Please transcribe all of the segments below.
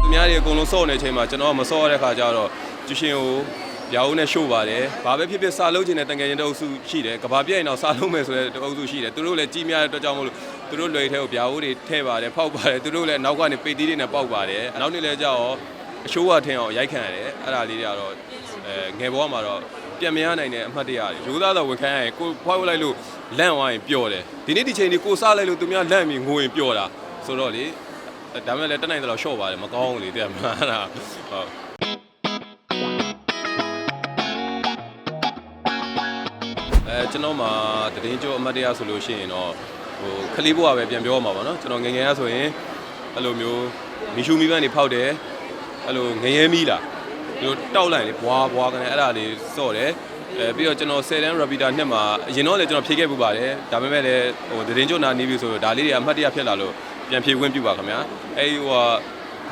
သူများတွေအကုန်လုံးစော့နေတဲ့အချိန်မှာကျွန်တော်ကမစော့ရတဲ့ခါကျတော့ကျူရှင်ကိုရာဦးနဲ့ရှို့ပါတယ်ဘာပဲဖြစ်ဖြစ်စာလုံးချင်တဲ့တန်ငယ်ချင်းတအုပ်စုရှိတယ်ကဘာပြည့်ရင်တော့စာလုံးမယ်ဆိုတဲ့တအုပ်စုရှိတယ်သူတို့လည်းကြီးများတဲ့အတွက်ကြောင့်မလို့သူတို့လွယ်ထဲကိုဗျာဦးတွေထည့်ပါတယ်ဖောက်ပါတယ်သူတို့လည်းနောက်ကနေပေတီးတွေနဲ့ပေါက်ပါတယ်နောက်နေ့လည်းကြောက်အရှိုးဝထင်းအောင်ရိုက်ခံရတယ်အဲ့ဒါလေးတွေကတော့အဲငယ်ဘဝမှာတော့ပြန်မရနိုင်တဲ့အမှတ်တရတွေရိုးသားတော့ဝန်ခံရရင်ကိုဖွားဝလိုက်လို့လန့်သွားရင်ပျော်တယ်ဒီနေ့ဒီချိန်ဒီကိုစားလိုက်လို့သူများလန့်ပြီးငိုရင်ပျော်တာဆိုတော့လေ ဒါမဲ့လည်းတက်နိုင်တယ်လို့ရှော့ပါတယ်မကောင်းဘူးလေတဲ့မှာအဲ့ဒါဟုတ်အဲကျွန်တော်မှာတည်င်းကျော်အမတ်တရားဆိုလို့ရှိရင်တော့ဟိုခလေးဘွားပဲပြန်ပြောမှာပါเนาะကျွန်တော်ငယ်ငယ်ကဆိုရင်အဲ့လိုမျိုးမီရှူမီပန်းတွေဖောက်တယ်အဲ့လိုငရဲမီးလာဒီလိုတောက်လိုက်လေဘွားဘွားကနေအဲ့ဒါလေးစော့တယ် အဲပြီးတော့ကျွန်တော်10တန်း rapida နှစ်မှာအရင်တော့လည်းကျွန်တော်ဖြေခဲ့ပူပါတယ်ဒါပေမဲ့လည်းဟိုတည်င်းကျော်နာနေပြီဆိုတော့ဒါလေးတွေအမှတ်တရဖြစ်လာလို့ပြန်ဖြေခွင့်ပြုပါခင်ဗျာအဲဒီဟိုဟာ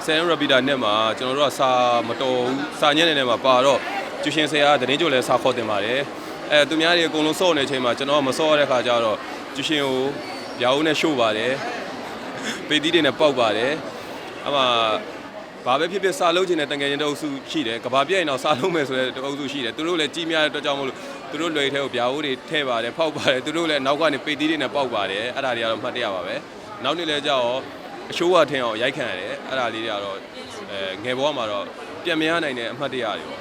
10တန်း rapida နှစ်မှာကျွန်တော်တို့ကစာမတော်ဘူးစာညက်နေနေမှာပါတော့ကျူရှင်ဆရာကတည်င်းကျော်လည်းစာခေါ်တင်ပါတယ်အဲသူများတွေအကုန်လုံးစော့နေတဲ့အချိန်မှာကျွန်တော်ကမစော့ရတဲ့ခါကျတော့ကျူရှင်ကိုရာဦးနဲ့ရှို့ပါတယ်ပေတီးတွေနဲ့ပေါက်ပါတယ်အမှ ဘာပဲဖြစ်ဖြစ်စာလုံးချင်တဲ့တန်ငယ်ချင်းတအုပ်စုရှိတယ်ကဘာပြည့်ရင်တော့စာလုံးမယ်ဆိုတဲ့တအုပ်စုရှိတယ်သူတို့လည်းကြီးများတဲ့အတွက်ကြောင့်မလို့သူတို့လွယ်ထဲကိုဗျာဦးတွေထည့်ပါတယ်ဖောက်ပါတယ်သူတို့လည်းနောက်ကနေပေတီးတွေနဲ့ပေါက်ပါတယ်အဲ့ဒါတွေကတော့မှတ်တရပါပဲနောက်နေ့လည်းကြောက်အရှိုးဝထင်းအောင်ရိုက်ခံရတယ်အဲ့ဒါလေးတွေကတော့အဲငယ်ဘဝမှာတော့ပြန်မရနိုင်တဲ့အမှတ်တရတွေပေါ့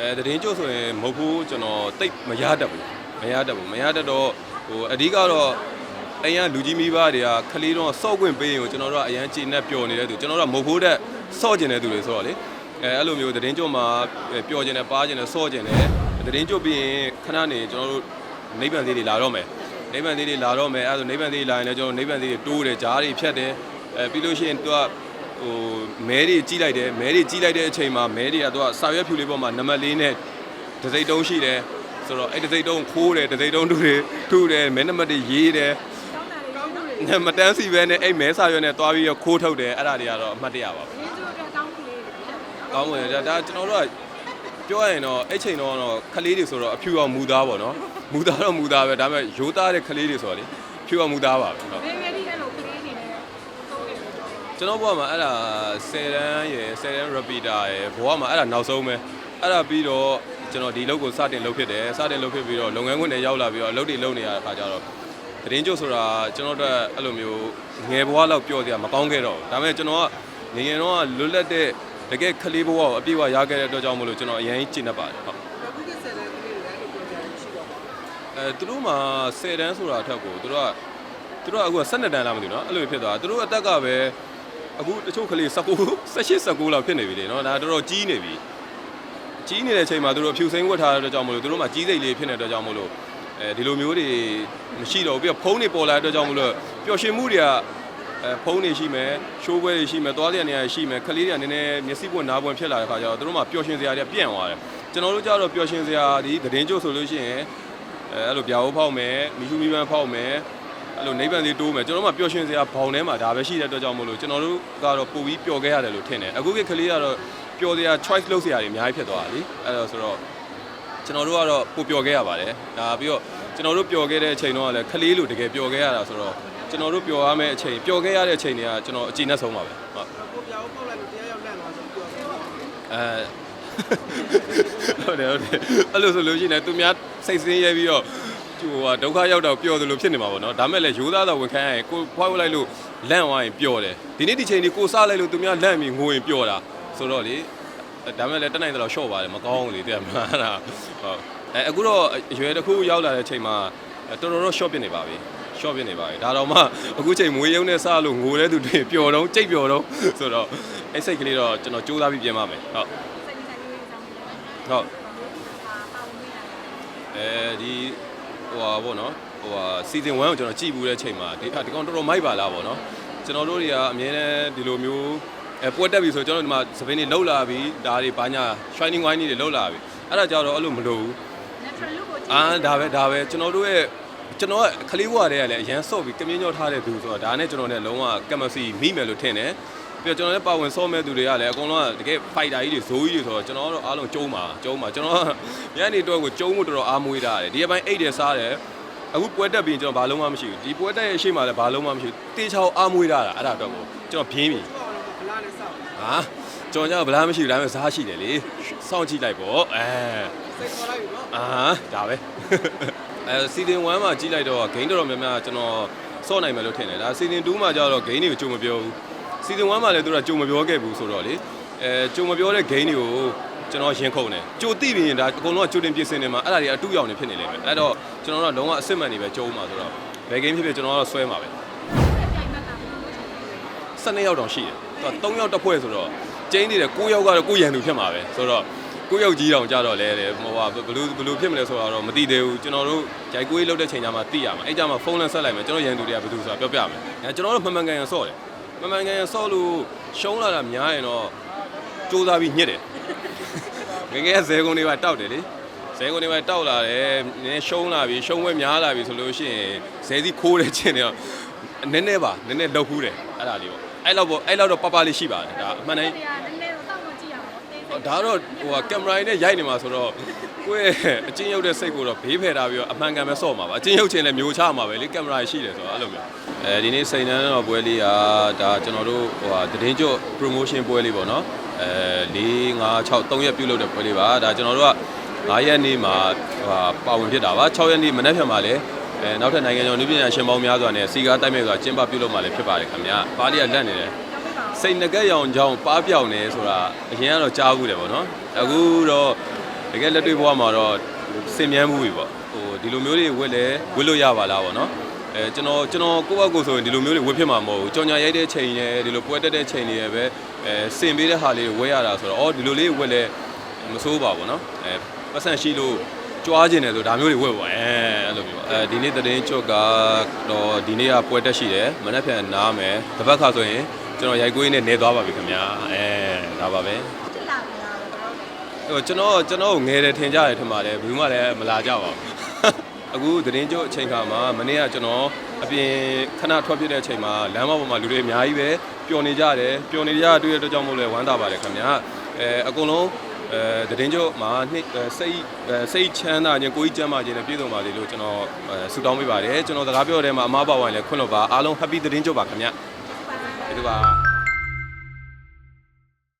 အဲတရင်ကျုပ်ဆိုရင်မဟုတ်ဘူးကျွန်တော်တိတ်မရတတ်ဘူးမရတတ်ဘူးမရတတ်တော့ဟိုအဓိကတော့ အရင်လူကြီးမိဘတွေကခလေးတော့စော့ခွင့်ပေးရင်ကိုကျွန်တော်တို့ကအရင်ကြည်နဲ့ပျော်နေတဲ့သူကျွန်တော်တို့ကမဟုတ်ဘူးတဲ့စော့ကျင်တဲ့သူတွေဆိုတော့လေအဲအဲ့လိုမျိုးတရင်ကျုပ်မှာပျော်ကျင်တယ်ပါကျင်တယ်စော့ကျင်တယ်တရင်ကျုပ်ပြီးရင်ခဏနေကျွန်တော်တို့နိဗ္ဗာန်သေးတွေလာတော့မယ်နိဗ္ဗာန်သေးတွေလာတော့မယ်အဲဒါဆိုနိဗ္ဗာန်သေးလာရင်လည်းကျွန်တော်နိဗ္ဗာန်သေးတွေတိုးတယ်ဂျားတွေဖြတ်တယ်အဲပြီးလို့ရှိရင်သူကဟိုမဲတွေကြီးလိုက်တယ်မဲတွေကြီးလိုက်တဲ့အချိန်မှာမဲတွေကသူကစာရွက်ဖြူလေးပေါ်မှာနံပါတ်၄နဲ့ဒစိတ်တုံးရှိတယ်ဆိုတော့အဲ့ဒစိတ်တုံးခိုးတယ်ဒစိတ်တုံးတူတွေထုတယ်မဲနံပါတ်တွေရေးတယ် မတန်းစီပဲနဲ့အဲ့မဲစာရွက်နဲ့သွားပြီးတော့ခိုးထုတ်တယ်အဲ့ဒါတွေကတော့အမှတ်တရပါပဲကောင်းဝင်ဒါဒါကျွန်တော်တို့ကပြောရရင်တော့အဲ့ချိန်တော့တော့ခလေးတွေဆိုတော့အဖြူအောင်မူသားပေါ့နော်မူသားတော့မူသားပဲဒါပေမဲ့ရိုးသားတဲ့ခလေးတွေဆိုတော့လေဖြူအောင်မူသားပါပဲဟုတ်ကျွန်တော်ဘဝမှာအဲ့ဒါ10တန်းရယ်10တန်း repeater ရယ်ဘဝမှာအဲ့ဒါနောက်ဆုံးပဲအဲ့ဒါပြီးတော့ကျွန်တော်ဒီလုပ်ကိုစတင်လုပ်ဖြစ်တယ်စတင်လုပ်ဖြစ်ပြီးတော့လုပ်ငန်းခွင်တွေရောက်လာပြီးတော့အလုပ်တွေလုပ်နေရတဲ့အခါကျတော့ တရင်ကျုပ်ဆိုတာကျွန်တော်တို့အဲ့လိုမျိုးငယ်ဘဝလောက်ပြောစရာမကောင်းခဲ့တော့ဘူးဒါပေမဲ့ကျွန်တော်ကငယ်ငယ်တော့လွတ်လပ်တဲ့တကယ်ခလေးဘဝကိုအပြည့်အဝရခဲ့တဲ့အတွက်ကြောင့်မလို့ကျွန်တော်အရင်ကြီးကျင့်တတ်ပါတယ်ဟုတ်အဲသူတို့မှာ10တန်းဆိုတာအထက်ကိုသူတို့ကသူတို့ကအခုက12တန်းလားမသိဘူးเนาะအဲ့လိုဖြစ်သွားသူတို့အသက်ကပဲ အခုတချို့ကလေး19 18 19လောက်ဖြစ်နေပြီလေနော်ဒါတော်တော်ကြီးနေပြီကြီးနေတဲ့အချိန်မှာသူတို့ဖြူစိမ့်ဝတ်ထားတဲ့အတွက်ကြောင့်မလို့သူတို့မှကြီးစိတ်လေးဖြစ်နေတဲ့အတွက်ကြောင့်မလို့ အဲဒီလိုမျိုးတွေမရှိတော့ဘူးပြီးတော့ဖုန်းတွေပေါ်လာတဲ့အတွက်ကြောင့်မလို့ပျော်ရွှင်မှုတွေကအဲဖုန်းတွေရှိမယ်ရှိုးပွဲတွေရှိမယ်သွားတဲ့နေရာတွေရှိမယ်ခလေးတွေကနည်းနည်းမျက်စိပွင့်နားပွင့်ဖြစ်လာတဲ့ခါကျတော့သူတို့မှပျော်ရွှင်စရာတွေပြန့်သွားတယ်ကျွန်တော်တို့ကြတော့ပျော်ရွှင်စရာဒီသတင်းကြိုဆိုလို့ရှိရင်အဲအဲ့လိုဗျာဟုတ်ဖောက်မယ်မီရှူမီပန်းဖောက်မယ်အဲ့လိုနိဗ္ဗာန်လေးတိုးမယ်ကျွန်တော်တို့မှပျော်ရွှင်စရာဘောင်ထဲမှာဒါပဲရှိတဲ့အတွက်ကြောင့်မို့လို့ကျွန်တော်တို့ကတော့ပို့ပြီးပျော်ခဲ့ရတယ်လို့ထင်တယ်အခုခေတ်ကလေးကတော့ပျော်စရာ choice လုပ်စရာတွေအများကြီးဖြစ်သွားတာလीအဲ့တော့ဆိုတော့ ကျွန်တော်တို့ကတော့ပို့ပျော်ခဲ့ရပါတယ်ဒါပြီးတော့ကျွန်တော်တို့ပျော်ခဲ့တဲ့အချိန်တော့လည်းကလေးလိုတကယ်ပျော်ခဲ့ရတာဆိုတော့ကျွန်တော်တို့ပျော်ရမယ့်အချိန်ပျော်ခဲ့ရတဲ့အချိန်တွေကကျွန်တော်အကြည့်နဲ့ဆုံးပါပဲဟုတ်ကိုပြောင်းပေါက်လိုက်လို့တရားရောက်လန့်သွားဆိုပြောတယ်အဲဟုတ်တယ်ဟုတ်တယ်အဲ့လိုဆိုလို့ရှိရင်လည်းသူများစိတ်ဆင်းရဲပြီးတော့ဟိုဟာဒုက္ခရောက်တော့ပျော်သလိုဖြစ်နေမှာပေါ့နော်ဒါမဲ့လည်းရိုးသားတော့ဝန်ခံရရင်ကိုဖွားဝလိုက်လို့လန့်သွားရင်ပျော်တယ်ဒီနေ့ဒီချိန်ဒီကိုစားလိုက်လို့သူများလန့်ပြီးငိုရင်ပျော်တာဆိုတော့လေ ဒါမဲ့လည်းတက်နိုင်တော့ရှော့ပါတယ်မကောင်းဘူးလေတဲ့မှာအဲ့ဒါဟုတ်အဲအခုတော့အရွယ်တစ်ခုရောက်လာတဲ့ချိန်မှာတော်တော်တော့ short ဖြစ်နေပါပြီ short ဖြစ်နေပါပြီဒါတော့မှအခုချိန်မွေးရုံနဲ့စားလို့ငိုတဲ့သူတွေပျော်တော့ကြိတ်ပျော်တော့ဆိုတော့အဲ့စိတ်ကလေးတော့ကျွန်တော်စူးစမ်းပြီးပြင်ပါမယ်ဟုတ်ဟုတ်အဲဒီဟိုဟာပေါ့နော်ဟိုဟာ season 1ကိုကျွန်တော်ကြည့်ဘူးတဲ့ချိန်မှာဒီဟာဒီကောင်တော်တော်မိုက်ပါလားပေါ့နော်ကျွန်တော်တို့တွေကအမြဲတမ်းဒီလိုမျိုး အဲပွဲတက်ပြီဆိုကျွန်တော်ဒီမှာစပင်းတွေလှုပ်လာပြီဒါတွေဘာညာ shining wine တွေလှုပ်လာပြီအဲ့ဒါကြတော့အဲ့လိုမလို့ဘူးအာဒါပဲဒါပဲကျွန်တော်တို့ရဲ့ကျွန်တော်ကခလေးဘွားတွေကလည်းအရန်ဆော့ပြီးကမြင်းညောထားတဲ့သူဆိုတော့ဒါနဲ့ကျွန်တော်နဲ့လုံးဝကမစီမိမယ်လို့ထင်တယ်ပြီးတော့ကျွန်တော်လည်းပါဝင်ဆော့မဲ့သူတွေကလည်းအကုန်လုံးကတကယ် fighter ကြီးတွေဇိုးကြီးတွေဆိုတော့ကျွန်တော်တို့အားလုံးကျုံးပါကျုံးပါကျွန်တော်ကညနေတော့ကိုကျုံးမှုတော်တော်အားမွေးတာတယ်ဒီအပိုင်းအိတ်တယ်စားတယ်အခုပွဲတက်ပြီးကျွန်တော်ဘာလုံးမှမရှိဘူးဒီပွဲတက်ရဲ့အရှိမှလည်းဘာလုံးမှမရှိဘူးတေချောင်းအားမွေးတာအဲ့ဒါတော့ကိုကျွန်တော်ပြင်းပြီဘောကဘ လာနဲ့စောက်ဟာကျွန်တော်ကဗလားမရှိဘူးဒါပေမဲ့ဇားရှိတယ်လေစောင့်ကြည့်လိုက်ပေါ့အဲစိတ်ခေါ်လိုက်ပြီနော်အာဒါပဲအဲစီဇန်1မှာကြည့်လိုက်တော့ဂိမ်းတော်တော်များများကျွန်တော်စော့နိုင်မယ်လို့ထင်တယ်ဒါစီဇန်2မှာကျတော့ဂိမ်းတွေကိုကြုံမပြောဘူးစီဇန်1မှာလည်းသူကကြုံမပြောခဲ့ဘူးဆိုတော့လေအဲကြုံမပြောတဲ့ဂိမ်းတွေကိုကျွန်တော်ရင်ခုန်တယ်ကြိုသိပြီးရင်ဒါအကုန်လုံးကကြိုတင်ပြင်ဆင်နေမှာအဲ့ဒါတွေအတူရောင်နေဖြစ်နေလိမ့်မယ်အဲ့တော့ကျွန်တော်တို့ကလုံးဝအစ်စ်မှန်နေပဲကြုံမှာဆိုတော့ဘယ်ဂိမ်းဖြစ်ဖြစ်ကျွန်တော်ကတော့ဆွဲမှာပဲ12ယောက်တောင်ရှိတယ် သူက3ယောက်တစ်ဖွဲ့ဆိုတော့ကျင်းနေတယ်9ယောက်ကတော့ကိုရန်သူဖြစ်မှာပဲဆိုတော့ကိုယောက်ကြီးတောင်ကြတော့လဲတယ်ဟိုဟာဘလူးဘလူးဖြစ်မလဲဆိုတာတော့မသိသေးဘူးကျွန်တော်တို့ဂျိုက်ကိုကြီးလောက်တဲ့ချိန်ကျမှသိရမှာအဲ့ကြမှာဖုန်းနဲ့ဆက်လိုက်မယ်ကျွန်တော်ရန်သူတွေကဘယ်သူဆိုတာပြောပြမယ်အဲကျွန်တော်တို့မှန်မှန်ကန်ကန်ဆော့တယ်မှန်မှန်ကန်ကန်ဆော့လို့ရှုံးလာတာများရင်တော့စူးစမ်းပြီးညစ်တယ်ငယ်ငယ်ဇဲကုန်းတွေပါတောက်တယ်လေဇဲကုန်းတွေပါတောက်လာတယ်နည်းရှုံးလာပြီရှုံးဝဲများလာပြီဆိုလို့ရှိရင်ဇဲစီခိုးတဲ့ချင်းတွေတော့နည်းနည်းပါနည်းနည်းလောက်ခူးတယ်အဲ့ဒါလေးပေါ့ အဲ့လောက်ပေါ့အဲ့လောက်တော့ပပလေးရှိပါတယ်ဒါအမှန်တမ်းနည်းနည်းတော့တောက်လို့ကြည့်ရမှာပေါ့ဒါတော့ဟိုကင်မရာနဲ့ရိုက်နေမှာဆိုတော့ကိုယ့်ရဲ့အချင်းရုပ်တဲ့စိတ်ကိုတော့ဘေးဖယ်ထားပြီးတော့အမှန်ကန်ပဲဆော့မှာပါအချင်းရုပ်ချင်းလည်းမျိုးချမှာပဲလေကင်မရာရှိတယ်ဆိုတော့အဲ့လိုမျိုးအဲဒီနေ့စိန်နန်းတော်ပွဲလေးကဒါကျွန်တော်တို့ဟိုဟာသတင်းကျွတ် promotion ပွဲလေးပေါ့နော်အဲ4 5 6 3ရက်ပြုလုပ်တဲ့ပွဲလေးပါဒါကျွန်တော်တို့က9ရက်နေ့မှာဟိုဟာပါဝင်ဖြစ်တာပါ6ရက်နေ့မနေ့ဖြန်မှာလည်း အဲနောက်ထပ်နိုင်ငံကျော်နည်းပညာရှင်ပေါင်းများစွာနဲ့စီကားတိုက်မဲ့စွာကျင်းပပြုလုပ်မှာလည်းဖြစ်ပါတယ်ခင်ဗျာပါးလေးကလက်နေတယ်စိတ်ငကက်ရောင်ကြောင်းပါပြောင်နေဆိုတာအရင်ကတော့ကြားဘူးတယ်ပေါ့နော်အခုတော့တကယ်လက်တွေ့ဘဝမှာတော့စင်မြန်းမှုပြီပေါ့ဟိုဒီလိုမျိုးတွေဝတ်လဲဝတ်လို့ရပါလားပေါ့နော်အဲကျွန်တော်ကျွန်တော်ကိုယ့်ဘက်ကိုယ်ဆိုရင်ဒီလိုမျိုးတွေဝတ်ဖြစ်မှာမဟုတ်ဘူးကြောင်ညာရိုက်တဲ့ချိန်နဲ့ဒီလိုပွဲတက်တဲ့ချိန်တွေရပဲအဲစင်ပေးတဲ့ဟာလေးတွေဝတ်ရတာဆိုတော့အော်ဒီလိုလေးဝတ်လဲမဆိုးပါဘူးနော်အဲပတ်စံရှိလို့ ကြွားခြင်းတယ်ဆိုဒါမျိုးတွေဝတ်ပါအဲအဲ့လိုမျိုးပါအဲဒီနေ့သတင်းချုပ်ကတော့ဒီနေ့ကပွဲတက်ရှိတယ်မနေ့ပြန်နားမယ်တစ်ပတ်ခါဆိုရင်ကျွန်တော်ရိုက်ကွေးနဲ့နေသွားပါပြီခင်ဗျာအဲဒါပါပဲတက်လာပြီလားတော့ဟိုကျွန်တော်ကျွန်တော်ကိုငယ်တယ်ထင်ကြတယ်ထင်ပါတယ်ဘယ်သူမှလည်းမလာကြပါဘူးအခုသတင်းကျုပ်အချိန်ခါမှာမနေ့ကကျွန်တော်အပြင်ခဏထွက်ပြတဲ့အချိန်မှာလမ်းမပေါ်မှာလူတွေအများကြီးပဲပျော်နေကြတယ်ပျော်နေကြတွေ့ရတဲ့အတွက်ကြောင့်မို့လဲဝမ်းသာပါတယ်ခင်ဗျာအဲအကုန်လုံး အဲသတင်းကျုပ်မှာနှစ်စိတ်စိတ်ချမ်းသာခြင်းကိုယ်ကြီးကျမ်းမာခြင်းနဲ့ပြည့်စုံပါစေလို့ကျွန်တော်ဆုတောင်းပေးပါတယ်ကျွန်တော်စကားပြောတဲ့မှာအမားပါဝိုင်းလည်းခွင့်လို့ပါအားလုံး happy သတင်းကျုပ်ပါခင်ဗျာဒီလိုပါ